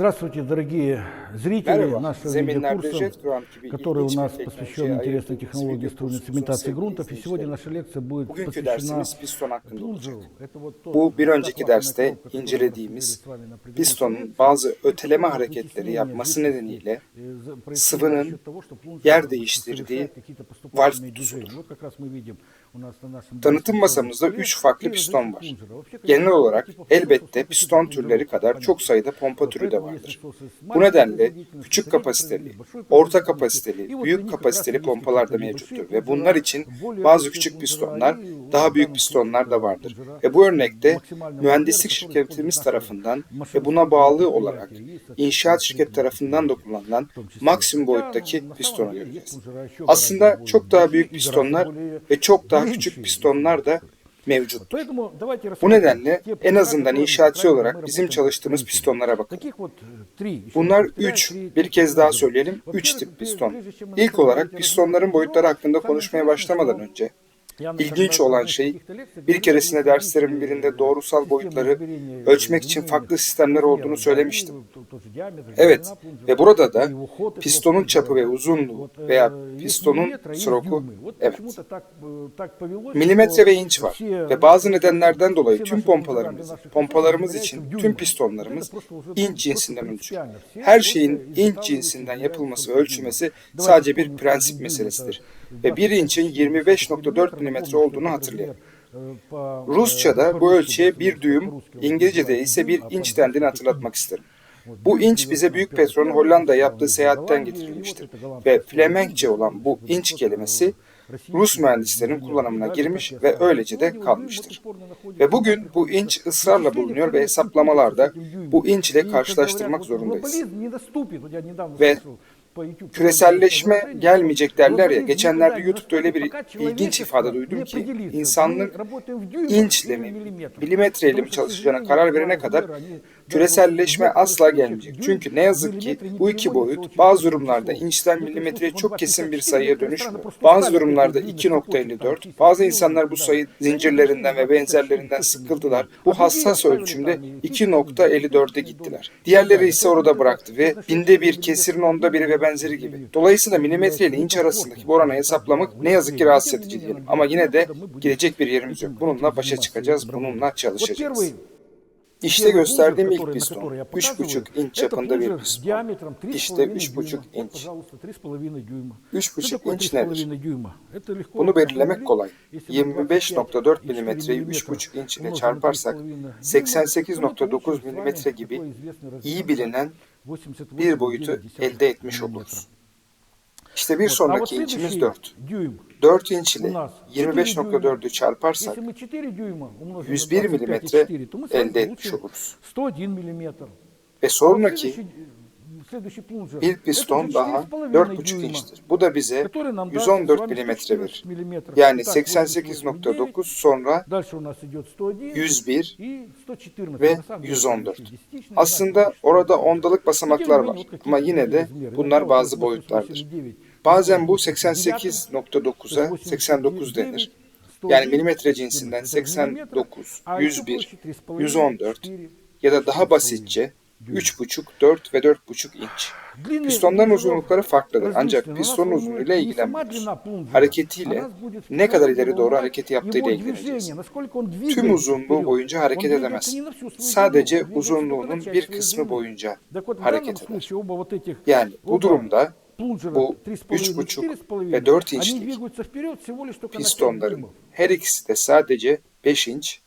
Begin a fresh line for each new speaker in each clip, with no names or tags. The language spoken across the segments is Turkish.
Здравствуйте, дорогие зрители
Merhaba,
нашего
Zeminlerde
видеокурса,
Jet Kuran gibi
который у
ilginç
нас
bir
посвящен
teknolojiye
интересной
ayırdığımız
технологии
video
струйной
kursumuza
цементации
sevgili
грунтов. И сегодня
izleyiciler.
наша лекция будет
Bugünkü
посвящена
dersimiz piston hakkında olacak.
плунжеру. Это вот тот
Bu bir önceki
захватная
derste
коробка, которую мы
incelediğimiz
рассмотрели с вами на предыдущей
pistonun
лекции.
bazı öteleme
Именно
hareketleri
вытеснение
yapması
жидкости,
nedeniyle
э, за- происходит
sıvının
за счет того, что плунжер
yer
совершает
değiştirdiği
какие-то поступательные
valf
движения.
Tanıtım masamızda 3 farklı piston var. Genel olarak elbette piston türleri kadar çok sayıda pompa türü de vardır. Bu nedenle küçük kapasiteli, orta kapasiteli, büyük kapasiteli pompalar da mevcuttur. ve bunlar için bazı küçük pistonlar, daha büyük pistonlar da vardır. Ve bu örnekte mühendislik şirketimiz tarafından ve buna bağlı olarak inşaat
şirket
tarafından da kullanılan maksimum boyuttaki pistonu göreceğiz. Aslında çok daha büyük pistonlar ve çok daha
daha
küçük pistonlar da
mevcut.
Bu nedenle en azından inşaatçı olarak bizim çalıştığımız pistonlara
bakın.
Bunlar 3, bir kez daha söyleyelim, 3 tip piston. İlk olarak pistonların boyutları hakkında konuşmaya başlamadan önce İlginç olan şey, bir keresinde derslerimin birinde doğrusal boyutları ölçmek için farklı sistemler olduğunu söylemiştim. Evet ve burada da pistonun çapı ve uzunluğu veya pistonun stroku, evet, milimetre ve inç var. ve bazı nedenlerden dolayı tüm pompalarımız, pompalarımız için tüm pistonlarımız inç cinsinden ölçülür. Her şeyin inç cinsinden yapılması ve ölçülmesi sadece bir prensip meselesidir ve bir inçin 25.4
mm
olduğunu hatırlayın. Rusça'da bu ölçüye bir düğüm, İngilizce'de ise bir inç dendiğini hatırlatmak isterim. Bu inç bize Büyük Petrol'ün Hollanda yaptığı seyahatten getirilmiştir ve Flemenkçe olan bu inç kelimesi Rus mühendislerin kullanımına girmiş ve öylece de kalmıştır. Ve bugün bu inç ısrarla bulunuyor ve hesaplamalarda bu inç ile karşılaştırmak zorundayız. Ve küreselleşme gelmeyecek derler ya. Geçenlerde YouTube'da öyle bir ilginç ifade duydum ki
insanlık
inçle mi, milimetreyle mi çalışacağına karar verene kadar küreselleşme asla gelmeyecek. Çünkü ne yazık ki bu iki boyut bazı durumlarda inçten milimetreye çok kesin bir sayıya dönüşmüyor. Bazı durumlarda 2.54, bazı insanlar bu sayı zincirlerinden ve benzerlerinden sıkıldılar. Bu hassas ölçümde 2.54'e gittiler. Diğerleri ise orada bıraktı ve binde bir kesirin onda biri ve benzeri gibi. Dolayısıyla milimetre ile inç arasındaki bu oranı hesaplamak ne yazık ki rahatsız edici diyelim. Ama yine de gidecek bir yerimiz yok. Bununla başa çıkacağız, bununla çalışacağız. İşte gösterdiğim ilk piston. 3,5 inç çapında bir piston. İşte 3,5 inç.
3,5
inç nedir? Bunu belirlemek kolay. 25.4 milimetreyi 3,5 inç ile çarparsak 88.9 milimetre gibi iyi bilinen bir boyutu elde etmiş oluruz. İşte bir sonraki inçimiz 4. 4 inç ile 25.4'ü çarparsak 101 milimetre elde etmiş oluruz. Ve sonraki bir piston daha
4,5
inçtir. Bu da bize 114 milimetre verir. Yani 88.9 sonra
101
ve 114. Aslında orada ondalık basamaklar var ama yine de bunlar bazı boyutlardır. Bazen bu 88.9'a 89 denir. Yani milimetre cinsinden 89, 101, 114 ya da daha basitçe 3,5, 4 ve 4,5 inç. Pistonların uzunlukları farklıdır ancak piston uzunluğuyla ilgilenmiyoruz. Hareketiyle ne kadar ileri doğru hareket yaptığıyla ilgileneceğiz. Tüm uzunluğu boyunca hareket edemez. Sadece uzunluğunun bir kısmı boyunca hareket eder. Yani bu durumda bu 3,5 ve 4 inçlik pistonların her ikisi de sadece 5 inç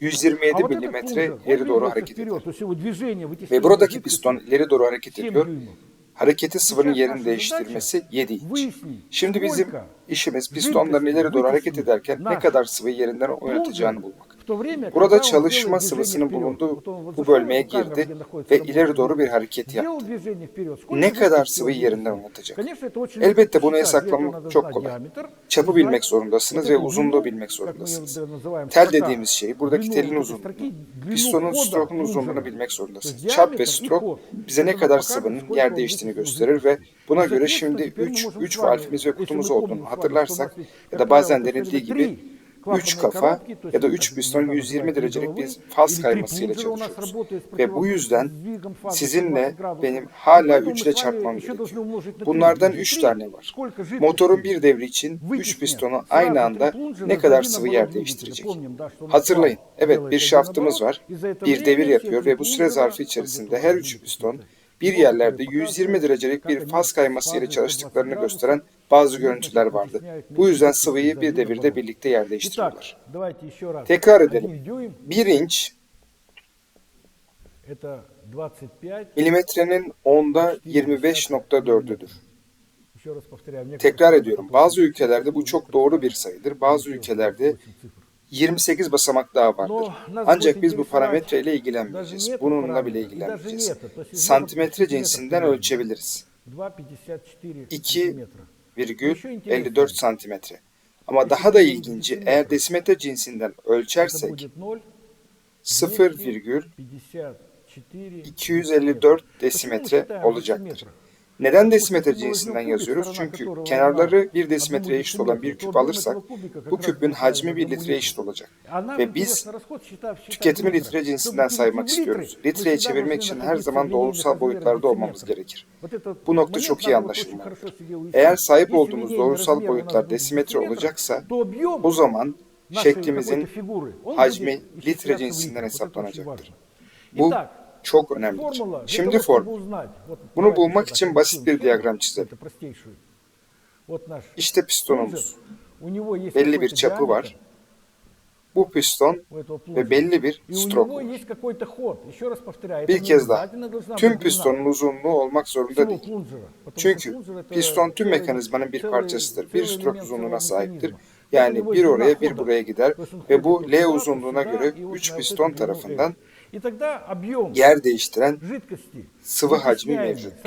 127 milimetre ileri doğru hareket ediyor. Ve buradaki piston ileri doğru hareket ediyor. Hareketi sıvının yerini değiştirmesi 7 inç. Şimdi bizim işimiz pistonların ileri doğru hareket ederken ne kadar sıvıyı yerinden oynatacağını bulmak. Burada çalışma sıvısının bulunduğu bu bölmeye girdi ve ileri doğru bir hareket yaptı. Ne kadar sıvıyı yerinden oynatacak? Elbette bunu hesaplamak çok kolay. Çapı bilmek zorundasınız ve uzunluğu bilmek zorundasınız. Tel dediğimiz şey buradaki telin uzunluğu. Pistonun stroke'un uzunluğunu bilmek zorundasınız. Çap ve stroke bize ne kadar sıvının yer değiştiğini gösterir ve buna göre şimdi 3, 3 valfimiz ve kutumuz olduğunu hatırlarsak ya da bazen denildiği gibi 3 kafa ya da 3 piston 120 derecelik bir faz kaymasıyla çalışıyoruz. Ve bu yüzden sizinle benim hala 3 ile çarpmam gerekiyor. Bunlardan 3 tane var. Motorun bir devri için 3 pistonu aynı anda ne kadar sıvı yer değiştirecek? Hatırlayın, evet bir şaftımız var, bir devir yapıyor ve bu süre zarfı içerisinde her 3 piston bir yerlerde 120 derecelik bir faz kayması ile çalıştıklarını gösteren bazı görüntüler vardı. Bu yüzden sıvıyı bir devirde birlikte yer değiştiriyorlar. Tekrar edelim. Bir inç milimetrenin onda 25.4'üdür. Tekrar ediyorum. Bazı ülkelerde bu çok doğru bir sayıdır. Bazı ülkelerde 28 basamak daha vardır. Ancak biz bu parametre ile ilgilenmeyeceğiz. Bununla bile ilgilenmeyeceğiz. Santimetre cinsinden ölçebiliriz.
2,54
santimetre. Ama daha da ilginci eğer desimetre cinsinden ölçersek 0,254 desimetre olacaktır. Neden desimetre cinsinden yazıyoruz? Çünkü kenarları bir desimetreye eşit olan bir küp alırsak bu küpün hacmi bir litreye eşit olacak. Ve biz tüketimi litre cinsinden saymak istiyoruz. Litreye çevirmek için her zaman doğrusal boyutlarda olmamız gerekir. Bu nokta çok iyi anlaşılmalıdır. Eğer sahip olduğumuz doğrusal boyutlar desimetre olacaksa o zaman şeklimizin hacmi litre cinsinden hesaplanacaktır. Bu çok önemlidir. Şimdi form. Bunu bulmak için basit bir diyagram çizelim. İşte pistonumuz. Belli bir çapı var. Bu piston ve belli bir strok var. Bir kez daha. Tüm pistonun uzunluğu olmak zorunda değil. Çünkü piston tüm mekanizmanın bir parçasıdır. Bir strok uzunluğuna sahiptir. Yani bir oraya bir buraya gider ve bu L uzunluğuna göre 3 piston tarafından yer değiştiren sıvı hacmi mevcuttur.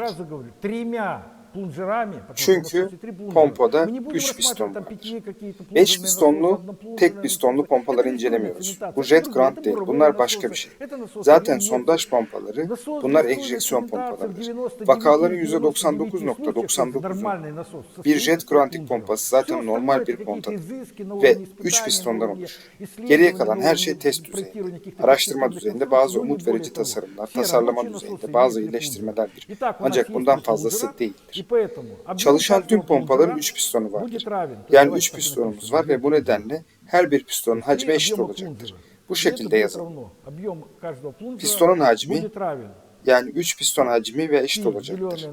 Çünkü pompada 3 piston vardır. 5 pistonlu, tek pistonlu pompaları incelemiyoruz. Bu jet grant değil, bunlar başka bir şey. Zaten sondaj pompaları, bunlar enjeksiyon pompalarıdır. Vakaların %99.99'u bir jet grantik pompası zaten normal bir pompadır ve 3 pistondan oluşur. Geriye kalan her şey test düzeyinde. Araştırma düzeyinde bazı umut verici tasarımlar, tasarlama düzeyinde bazı iyileştirmelerdir. Ancak bundan fazlası değildir. Çalışan tüm pompaların 3 pistonu vardır. Yani 3 pistonumuz var ve bu nedenle her bir pistonun hacmi eşit olacaktır. Bu şekilde yazalım. Pistonun hacmi yani 3 piston hacmi ve eşit olacaktır.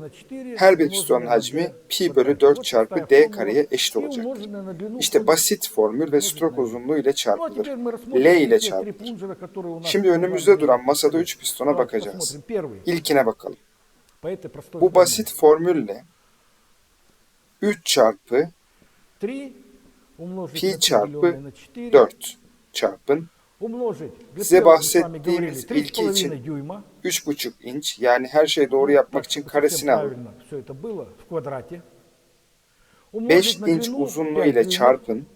Her bir pistonun hacmi pi bölü 4 çarpı d kareye eşit olacaktır. İşte basit formül ve strok uzunluğu ile çarpılır. L ile çarpılır. Şimdi önümüzde duran masada 3 pistona bakacağız. İlkine bakalım. Bu basit formülle 3 çarpı pi çarpı 4 çarpın. Size bahsettiğimiz ilki için 3,5 inç. Yani her şeyi doğru yapmak için karesini alın. 5 inç uzunluğu ile çarpın.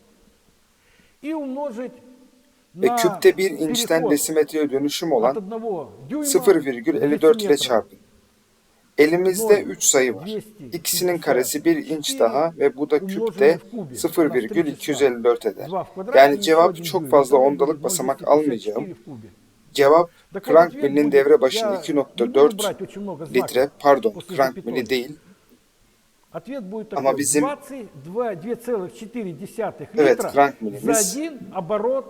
ve küpte 1 inçten desimetreye dönüşüm olan 0,54 ile çarpın. Elimizde 3 sayı var. İkisinin karesi 1 inç daha ve bu da küpte 0,254 eder. Yani cevap çok fazla ondalık basamak almayacağım. Cevap crank millinin devre başına 2.4 litre, pardon crank milli değil,
Ama bizim
Evet,
evet,
crank
за
milimiz
один оборот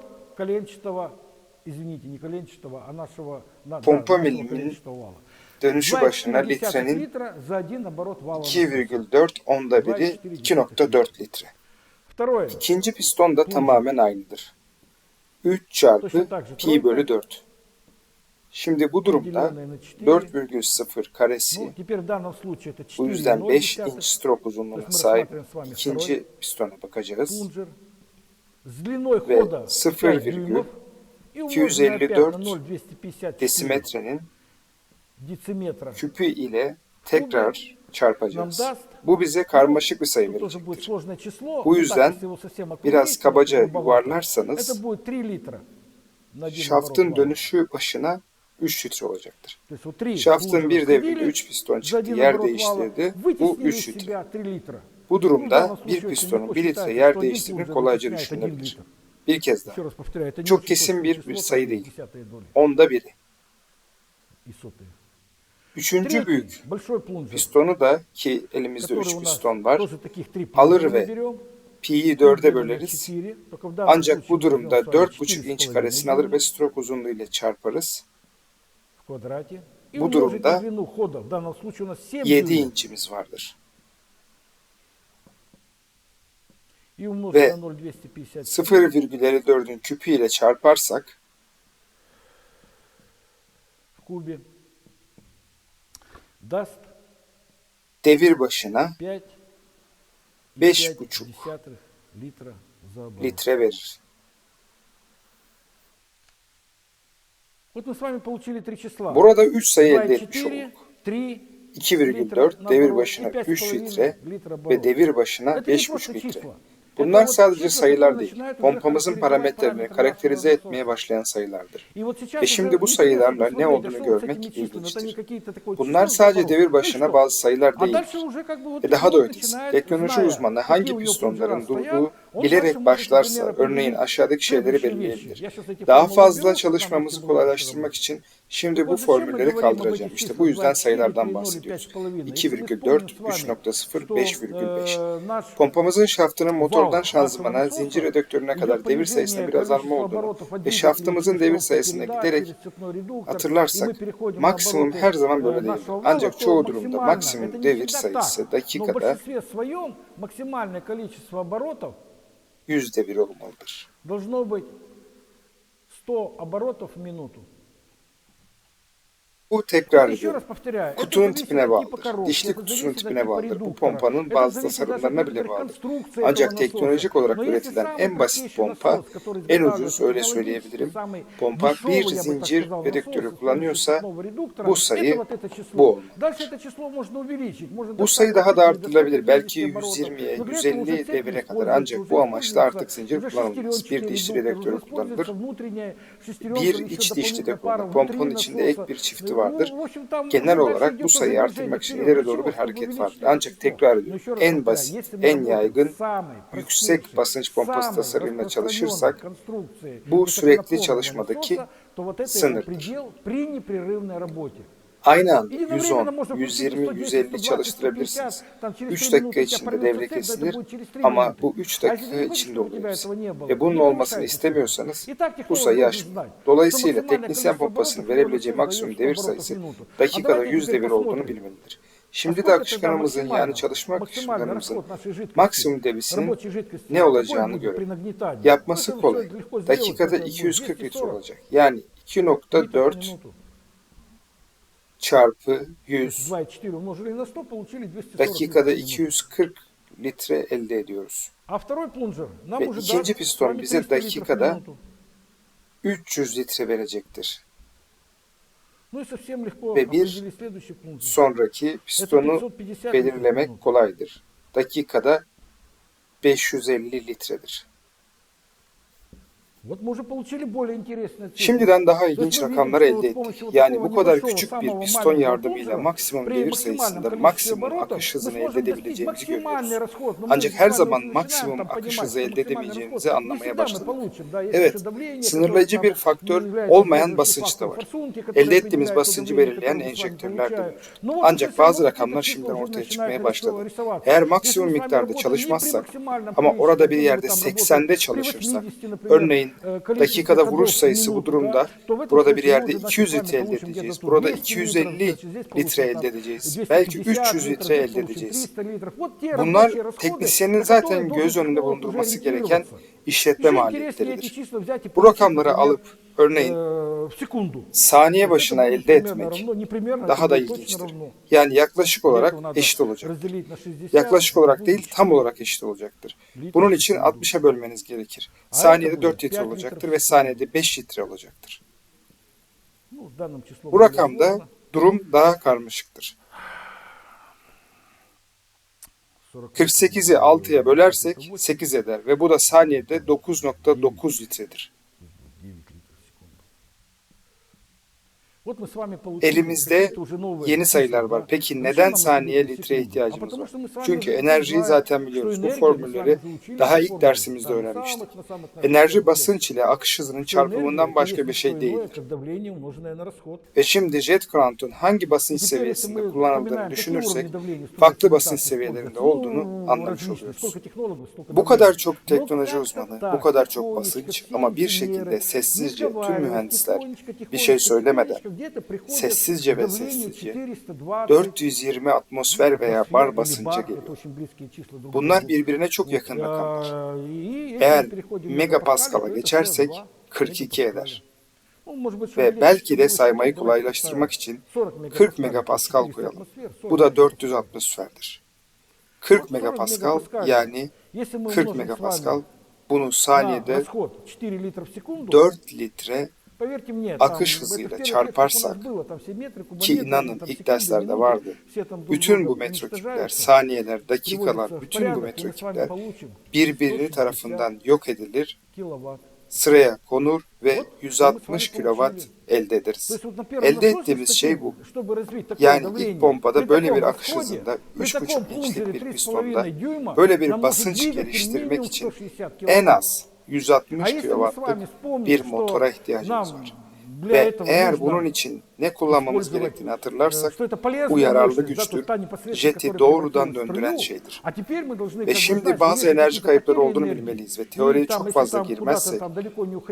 dönüşü başına litrenin 2,4 onda biri 2,4 litre. İkinci piston da tamamen aynıdır. 3 çarpı pi bölü 4. Şimdi bu durumda 4,0 karesi. Bu yüzden 5 inç
strop
uzunluğuna sahip ikinci pistona bakacağız. ve 0,254 desimetrenin küpü ile tekrar çarpacağız. Bu bize karmaşık bir sayı verecektir. Bu yüzden biraz kabaca yuvarlarsanız şaftın dönüşü başına 3 litre olacaktır. Şaftın bir devrinde 3 piston çıktı, yer değiştirdi. Bu 3 litre. Bu durumda bir pistonun 1 litre yer
değiştirdiğini
kolayca düşünülebilir. Bir kez daha. Çok kesin bir, bir sayı değil. Onda biri. Üçüncü büyük pistonu da ki elimizde üç piston var. alır ve pi'yi dörde böleriz. Ancak bu durumda
dört
buçuk inç karesini alır ve strok uzunluğu ile çarparız. Bu durumda
7
inçimiz vardır. Ve 0,54'ün küpü ile çarparsak devir başına 5,5 litre verir. Burada 3 sayı elde etmiş olduk. 2,4 devir başına 3 litre ve devir başına 5,5 litre. Bunlar sadece sayılar değil, pompamızın parametrelerini karakterize etmeye başlayan sayılardır. Ve şimdi bu sayılarla ne olduğunu görmek ilginçtir. Bunlar sadece devir başına bazı sayılar değildir. Ve daha da ötesi, teknoloji uzmanı hangi pistonların durduğu bilerek başlarsa örneğin aşağıdaki şeyleri belirleyebilir. Daha fazla çalışmamızı kolaylaştırmak için şimdi bu formülleri kaldıracağım. İşte bu yüzden sayılardan bahsediyoruz. 2,4, 3.0, 5,5. Pompamızın şaftının motordan şanzımana, zincir redaktörüne kadar devir sayısında bir azalma olduğunu ve şaftımızın devir sayısına giderek hatırlarsak maksimum her zaman böyle değildir. Ancak çoğu durumda maksimum devir sayısı dakikada yüzde bir olmalıdır.
Должно быть 100 оборотов в минуту.
Bu tekrar ediyorum. Kutunun tipine bağlıdır. Dişli kutusunun tipine bağlıdır. Bu pompanın bazı tasarımlarına bile bağlıdır. Ancak teknolojik olarak üretilen en basit pompa, en ucuz öyle söyleyebilirim. Pompa bir zincir
reduktörü
kullanıyorsa bu sayı bu olmalıdır. Bu sayı daha da artırılabilir. Belki 120'ye, 150 devire kadar. Ancak bu amaçla artık zincir kullanılmaz. Bir dişli
reduktörü
kullanılır. Bir iç dişli de kullanılır. Pompanın içinde ek bir çifti
var
vardır. Genel olarak bu sayıyı artırmak için ileri doğru bir hareket vardır. Ancak tekrar ediyorum. En basit, en yaygın yüksek basınç pompası
tasarımına
çalışırsak bu sürekli çalışmadaki sınırdır. Aynı anda 110, 120, 150 çalıştırabilirsiniz. 3 dakika içinde devre kesilir ama bu 3 dakika içinde oluyor. Ve bunun olmasını istemiyorsanız bu
sayı aşmıyor.
Dolayısıyla teknisyen pompasının verebileceği maksimum devir sayısı dakikada 100 devir olduğunu bilmelidir. Şimdi de akışkanımızın yani çalışma
akışkanımızın
maksimum devisinin ne olacağını görelim. Yapması kolay. Dakikada 240 litre olacak. Yani 2.4 çarpı 100 dakikada 240 litre elde ediyoruz. Ve ikinci piston bize dakikada 300 litre verecektir. Ve bir sonraki pistonu belirlemek kolaydır. Dakikada 550 litredir. Şimdiden daha ilginç rakamlar elde ettik. Yani bu kadar küçük bir piston yardımıyla maksimum devir sayısında maksimum akış hızını elde edebileceğimizi görüyoruz. Ancak her zaman maksimum akış hızı elde edemeyeceğimizi anlamaya başladık. Evet, sınırlayıcı bir faktör olmayan basınç da var. Elde ettiğimiz basıncı belirleyen enjektörler de mevcut. Ancak bazı rakamlar şimdiden ortaya çıkmaya başladı. Eğer maksimum miktarda çalışmazsak ama orada bir yerde 80'de çalışırsak, örneğin dakikada vuruş sayısı bu durumda. Burada bir yerde 200 litre elde edeceğiz. Burada 250 litre elde edeceğiz. Belki 300 litre elde edeceğiz. Bunlar teknisyenin zaten göz önünde bulundurması gereken işletme maliyetleridir. Bu rakamları alıp Örneğin saniye başına elde etmek daha da ilginçtir. Yani yaklaşık olarak eşit
olacaktır.
Yaklaşık olarak değil tam olarak eşit olacaktır. Bunun için 60'a bölmeniz gerekir. Saniyede 4 litre olacaktır ve saniyede 5 litre olacaktır. Bu rakamda durum daha karmaşıktır. 48'i 6'ya bölersek 8 eder ve bu da saniyede 9.9 litredir. Elimizde yeni sayılar var. Peki neden saniye litreye ihtiyacımız var? Çünkü enerjiyi zaten biliyoruz. Bu formülleri daha ilk dersimizde öğrenmiştik. Enerji basınç ile akış hızının çarpımından başka bir şey değildir. Ve şimdi jet kurantın hangi basınç seviyesinde kullanıldığını düşünürsek farklı basınç seviyelerinde olduğunu anlamış oluyoruz. Bu kadar çok teknoloji uzmanı, bu kadar çok basınç ama bir şekilde sessizce tüm mühendisler bir şey söylemeden sessizce ve sessizce
420
atmosfer veya bar basınca geliyor. Bunlar birbirine çok yakın rakamlar. Eğer
megapascal'a
geçersek
42
eder. Ve belki de saymayı kolaylaştırmak için
40 megapascal
koyalım. Bu da 400 atmosferdir. 40
megapascal
yani 40
megapascal
bunu saniyede
4
litre akış hızıyla çarparsak ki inanın ilk derslerde vardı. Bütün bu metroküpler, saniyeler, dakikalar, bütün bu metroküpler birbiri tarafından yok edilir, sıraya konur ve 160 kilowatt elde ederiz. Elde ettiğimiz şey bu. Yani ilk pompada böyle bir akış hızında 3,5 inçlik bir pistonda böyle bir basınç geliştirmek için en az 160
kW'lık
bir motora ihtiyacımız var. Ve eğer bunun için ne kullanmamız gerektiğini hatırlarsak bu yararlı güçtür. Jeti doğrudan döndüren şeydir. Ve şimdi bazı enerji kayıpları olduğunu bilmeliyiz ve teoriye çok fazla girmezsek,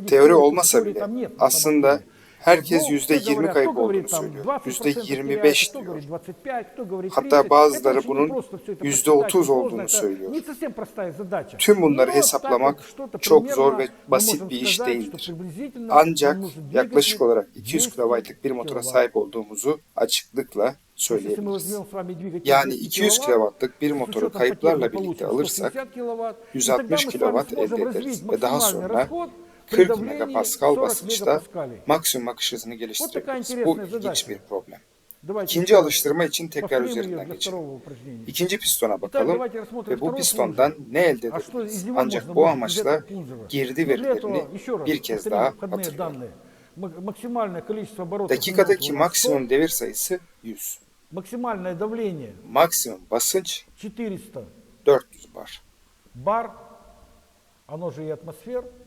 teori olmasa bile aslında Herkes yüzde
yirmi
kayıp olduğunu söylüyor.
Yüzde
yirmi
beş
diyor. Hatta bazıları bunun
yüzde otuz
olduğunu söylüyor. Tüm bunları hesaplamak çok zor ve basit bir iş değildir. Ancak yaklaşık olarak 200 kW'lık bir motora sahip olduğumuzu açıklıkla söyleyebiliriz. Yani
200
kW'lık bir motoru kayıplarla birlikte alırsak
160
kW elde ederiz ve daha sonra 40
давлении
megapaskal
40
basınçta
мегапаскалей.
maksimum akış hızını
такая
geliştirebiliriz.
интересная
Bu ilginç
задача.
bir problem.
Давайте
İkinci
еще
alıştırma için tekrar
повторим ее
üzerinden
для
geçelim.
второго упражнения.
İkinci pistona
Итак,
bakalım
давайте рассмотрим
ve bu
второй
pistondan
плунжер.
ne elde
А что из
edebiliriz?
него
Ancak
можно
bu
будет из
amaçla
этого плунжера?
girdi
Ну, для
verilerini
этого еще раз
bir kez
повторим
daha
входные
hatırlayalım.
данные. М- Максимальное количество оборотов
Dakikadaki
минуту у нас
maksimum
100,
devir sayısı 100.
максимальное давление
Maksimum basınç
400
400 bar.
бар, оно же и атмосфер, оно же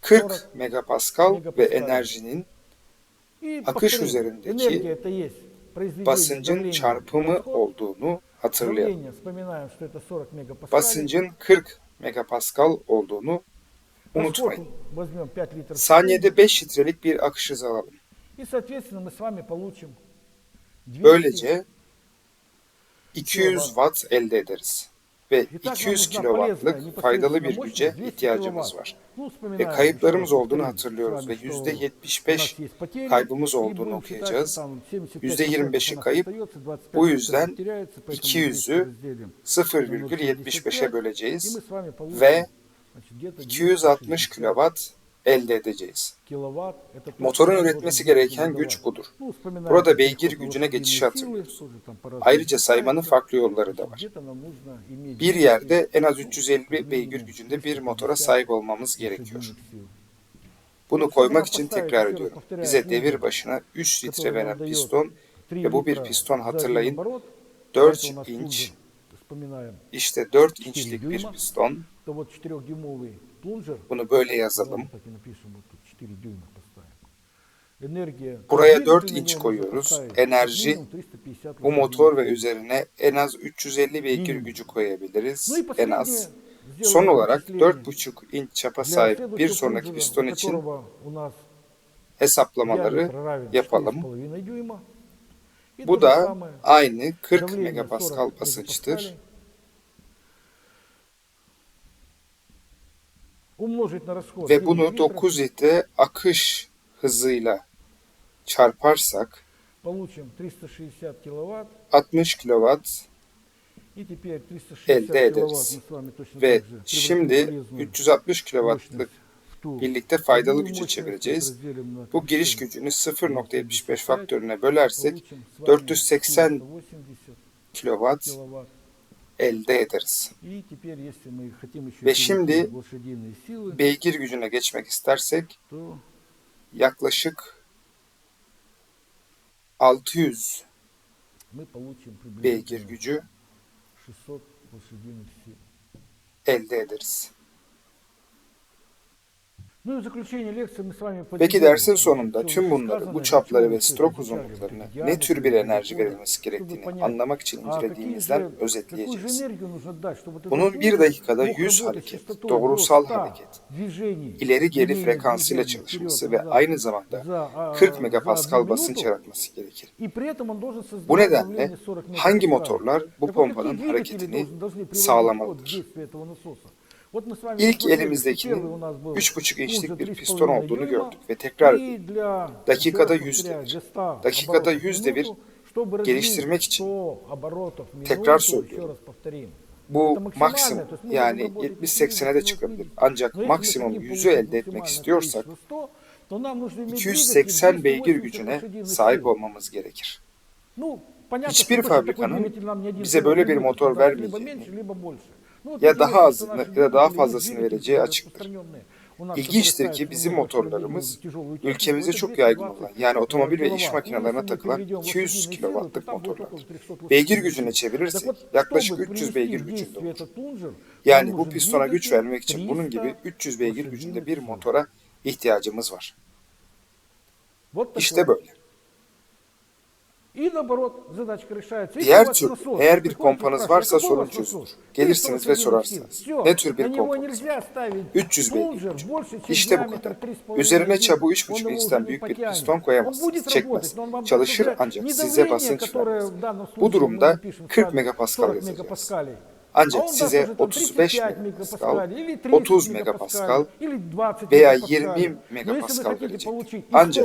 40 megapascal ve enerjinin akış üzerindeki basıncın çarpımı olduğunu hatırlayalım. Basıncın 40 megapascal olduğunu unutmayın. Saniyede 5 litrelik bir akış hızı alalım. Böylece 200 watt elde ederiz ve 200 kilowattlık faydalı bir güce ihtiyacımız var. Ve kayıplarımız olduğunu hatırlıyoruz ve %75 kaybımız olduğunu okuyacağız. %25'i kayıp, bu yüzden 200'ü 0,75'e böleceğiz ve 260 kilowatt elde edeceğiz. Motorun üretmesi gereken güç budur. Burada beygir gücüne
geçiş
hatırlıyoruz. Ayrıca saymanın farklı yolları da var. Bir yerde en az 350 beygir gücünde bir motora sahip olmamız gerekiyor. Bunu koymak için tekrar ediyorum. Bize devir başına 3 litre veren piston ve bu bir piston hatırlayın 4 inç işte 4 inçlik bir piston bunu böyle yazalım. Buraya 4
iç
koyuyoruz. Enerji, bu motor ve üzerine en az 350 beygir gücü koyabiliriz. En az. Son olarak 4,5 inç çapa sahip bir sonraki piston için hesaplamaları yapalım. Bu da aynı 40
megapascal
basınçtır. ve bunu 9 litre akış hızıyla çarparsak 60
kW
elde ederiz. Ve şimdi 360
kW'lık
birlikte faydalı güce çevireceğiz. Bu giriş gücünü 0.75 faktörüne bölersek 480
kW
elde ederiz. Ve şimdi beygir gücüne geçmek istersek yaklaşık 600 beygir gücü elde ederiz. Peki dersin sonunda tüm bunları, bu çapları ve strok uzunluklarını ne tür bir enerji verilmesi gerektiğini anlamak için incelediğimizden özetleyeceğiz. Bunun bir dakikada 100 hareket, doğrusal hareket, ileri geri frekansıyla çalışması ve aynı zamanda 40 megapascal basınç yaratması gerekir. Bu nedenle hangi motorlar bu pompanın hareketini sağlamalıdır? İlk elimizdekinin 3,5 inçlik bir piston olduğunu gördük ve tekrar dakikada 100 devir, dakikada 100 devir geliştirmek için tekrar söylüyorum. Bu maksimum yani 70-80'e de çıkabilir. Ancak maksimum 100'ü elde etmek istiyorsak 280 beygir gücüne sahip olmamız gerekir. Hiçbir fabrikanın bize böyle bir motor
vermediğini
ya daha azını ya da daha fazlasını vereceği açıktır. İlginçtir ki bizim motorlarımız ülkemizde çok yaygın olan yani otomobil ve iş makinelerine takılan 200
kW'lık motorlardır.
Beygir gücüne çevirirsek yaklaşık 300 beygir gücünde olur. Yani bu pistona güç vermek için bunun gibi
300
beygir gücünde bir motora ihtiyacımız var. İşte böyle. Diğer tür, eğer bir
kompanız
varsa sorun çözülür. Gelirsiniz ve sorarsınız. Ne tür bir
kompanız
var? 300 beygir. İşte bu kadar. Üzerine çabuğu 3,5 inçten büyük bir piston koyamazsınız. Çekmez. Çalışır ancak size basınç vermez. Bu durumda 40
megapaskal
yazacağız. Ancak size 35 megapascal,
30
megapascal veya 20 megapascal verecek. Ancak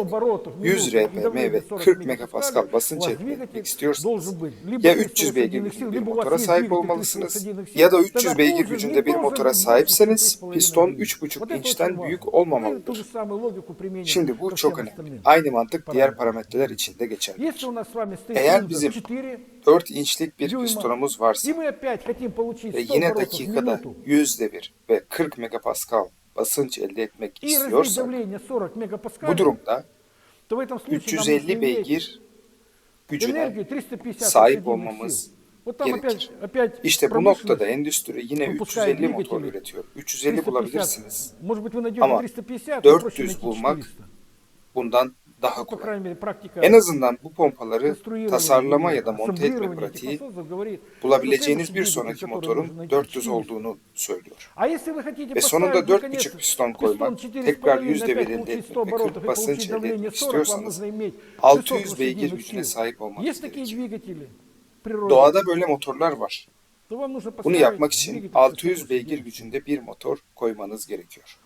100 RPM ve
40
megapascal basınç elde etmek istiyorsanız ya
300
beygir gücünde bir motora sahip olmalısınız ya da 300 beygir gücünde bir motora sahipseniz piston 3,5 inçten büyük olmamalıdır. Şimdi bu çok önemli. Aynı mantık diğer
parametreler
için de
geçerlidir.
Eğer bizim
4
inçlik bir pistonumuz varsa ve yine dakikada yüzde bir ve 40 megapascal basınç elde etmek istiyorsak bu durumda 350 beygir gücüne sahip olmamız gerekir. İşte bu noktada endüstri yine 350 motor üretiyor. 350 bulabilirsiniz. Ama 400 bulmak bundan daha kolay. En azından bu pompaları tasarlama ya da monte etme pratiği bulabileceğiniz bir sonraki motorun 400 olduğunu söylüyor. Ve sonunda 4,5 piston koymak, tekrar 100
devirinde
etmek ve 40 basınç elde etmek istiyorsanız 600 beygir gücüne sahip olmanız gerekir. Doğada böyle motorlar var. Bunu yapmak için 600 beygir gücünde bir motor koymanız gerekiyor.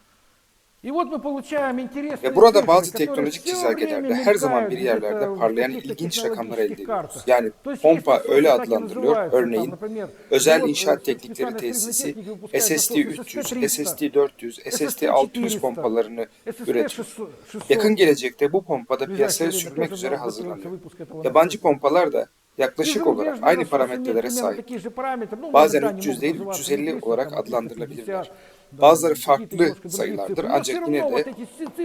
Ve burada bazı teknolojik çizelgelerde her zaman bir yerlerde parlayan ilginç rakamlar elde ediyoruz. Yani pompa öyle adlandırılıyor. Örneğin özel inşaat teknikleri tesisi SST 300, SST 400, SST 600 pompalarını üretiyor. Yakın gelecekte bu pompada piyasaya sürmek üzere hazırlanıyor. Yabancı pompalar da yaklaşık olarak aynı parametrelere sahip. Bazen 300 değil 350 olarak adlandırılabilirler. Bazıları farklı sayılardır ancak yine de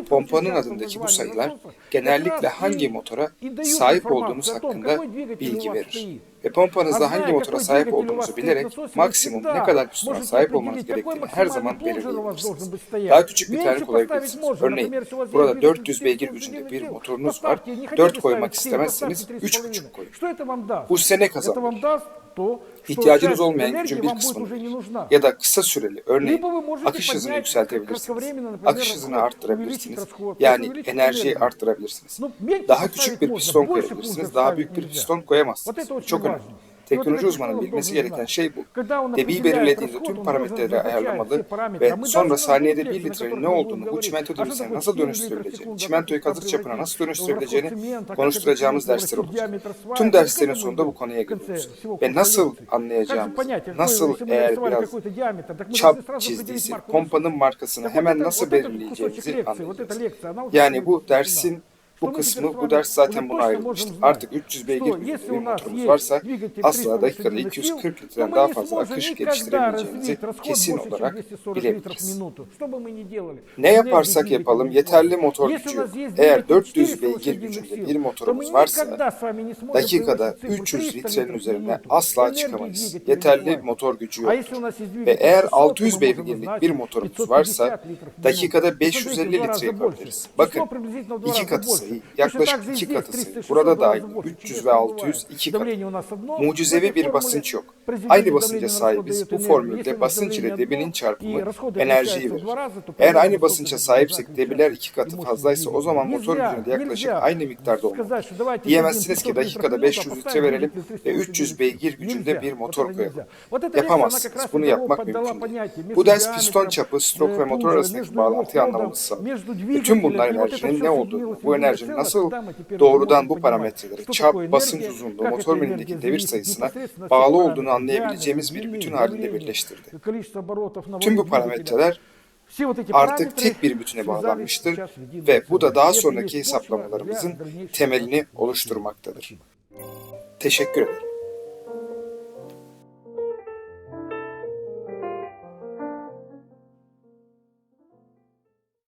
pompanın adındaki bu sayılar genellikle hangi motora sahip olduğunuz hakkında bilgi verir. Ve pompanızda hangi motora sahip olduğunuzu bilerek maksimum ne kadar pistona sahip olmanız gerektiğini her zaman belirleyebilirsiniz. Daha küçük bir tarih koyabilirsiniz. Örneğin burada 400 beygir gücünde bir motorunuz var. 4 koymak istemezseniz 3,5 koyun. Bu size ne kazandırır? İhtiyacınız olmayan gücün bir kısmını. Ya da kısa süreli örneğin akış hızını yükseltebilirsiniz. Akış hızını arttırabilirsiniz. Yani enerjiyi arttırabilirsiniz. Daha küçük bir piston koyabilirsiniz. Daha büyük bir piston koyamazsınız. Çok önemli. Teknoloji uzmanının bilmesi gereken şey bu. Debiyi belirlediğinde tüm parametreleri ayarlamalı ve sonra saniyede 1 litrenin ne olduğunu, bu çimento debisine nasıl dönüştürebileceğini, çimentoyu kazık çapına nasıl dönüştürebileceğini konuşturacağımız dersler olacak. Tüm derslerin sonunda bu konuya geliyoruz. Ve nasıl anlayacağımız, nasıl eğer biraz çap çizdiysek pompanın markasını hemen nasıl belirleyeceğimizi anlayacağız. Yani bu dersin Bu kısmı bu ders zaten buna ayrılmıştı. Artık 300 beygir gücünde bir motorumuz varsa asla dakikada 240 litreden daha fazla akış geliştirebileceğimizi kesin olarak bilebiliriz. Ne yaparsak yapalım yeterli motor gücü yok. Eğer 400 beygir gücünde bir motorumuz varsa dakikada 300 litrenin üzerine asla çıkamayız. Yeterli motor gücü yok. Ve eğer 600 beygirlik bir motorumuz varsa dakikada 550 litre yapabiliriz. Bakın iki katı sayı, yaklaşık iki katı sayı. Burada da aynı. 300 ve 600 iki katı. Mucizevi bir basınç yok. Aynı basınca sahibiz. Bu formülde basınç ile debinin çarpımı enerjiyi verir. Eğer aynı basınça sahipsek debiler iki katı fazlaysa o zaman motor gücünde de yaklaşık aynı miktarda olmalı. Diyemezsiniz ki dakikada 500 litre verelim ve 300 beygir gücünde bir motor koyalım. Yapamazsınız. Bunu yapmak mümkün değil. Bu ders piston çapı, strok ve motor arasındaki bağlantıyı anlamamızı sağlıyor. Bütün bunlar enerjinin ne olduğunu, bu enerjinin nasıl doğrudan bu parametreleri, çap, basınç uzunluğu, motor milindeki devir sayısına bağlı olduğunu anlayabileceğimiz bir bütün halinde birleştirdi. Tüm bu parametreler artık tek bir bütüne bağlanmıştır ve bu da daha sonraki hesaplamalarımızın temelini oluşturmaktadır. Teşekkür ederim.